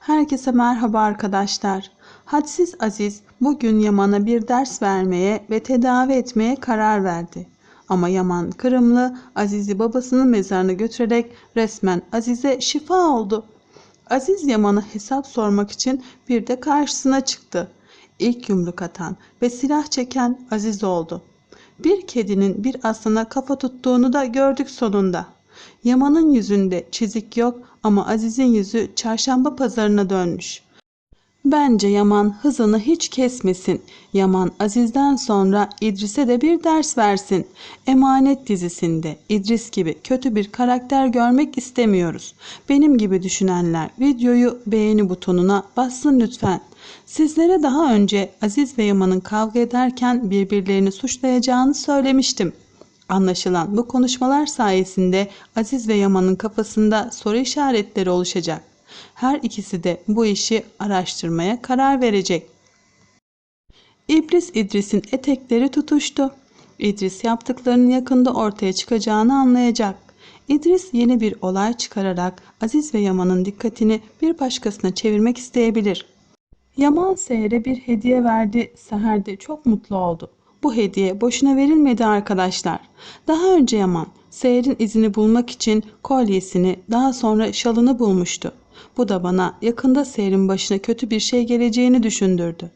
Herkese merhaba arkadaşlar. Hadsiz Aziz bugün Yaman'a bir ders vermeye ve tedavi etmeye karar verdi. Ama Yaman Kırımlı Aziz'i babasının mezarına götürerek resmen Aziz'e şifa oldu. Aziz Yaman'a hesap sormak için bir de karşısına çıktı. İlk yumruk atan ve silah çeken Aziz oldu. Bir kedinin bir aslana kafa tuttuğunu da gördük sonunda. Yaman'ın yüzünde çizik yok ama Aziz'in yüzü çarşamba pazarına dönmüş. Bence Yaman hızını hiç kesmesin. Yaman Aziz'den sonra İdris'e de bir ders versin. Emanet dizisinde İdris gibi kötü bir karakter görmek istemiyoruz. Benim gibi düşünenler videoyu beğeni butonuna bassın lütfen. Sizlere daha önce Aziz ve Yaman'ın kavga ederken birbirlerini suçlayacağını söylemiştim. Anlaşılan bu konuşmalar sayesinde Aziz ve Yaman'ın kafasında soru işaretleri oluşacak. Her ikisi de bu işi araştırmaya karar verecek. İblis İdris'in etekleri tutuştu. İdris yaptıklarının yakında ortaya çıkacağını anlayacak. İdris yeni bir olay çıkararak Aziz ve Yaman'ın dikkatini bir başkasına çevirmek isteyebilir. Yaman Seher'e bir hediye verdi. Seher de çok mutlu oldu. Bu hediye boşuna verilmedi arkadaşlar. Daha önce Yaman Seher'in izini bulmak için kolyesini daha sonra şalını bulmuştu. Bu da bana yakında Seher'in başına kötü bir şey geleceğini düşündürdü.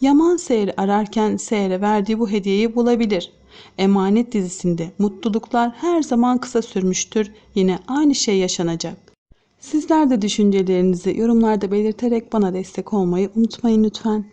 Yaman Seher'i ararken Seher'e verdiği bu hediyeyi bulabilir. Emanet dizisinde mutluluklar her zaman kısa sürmüştür. Yine aynı şey yaşanacak. Sizler de düşüncelerinizi yorumlarda belirterek bana destek olmayı unutmayın lütfen.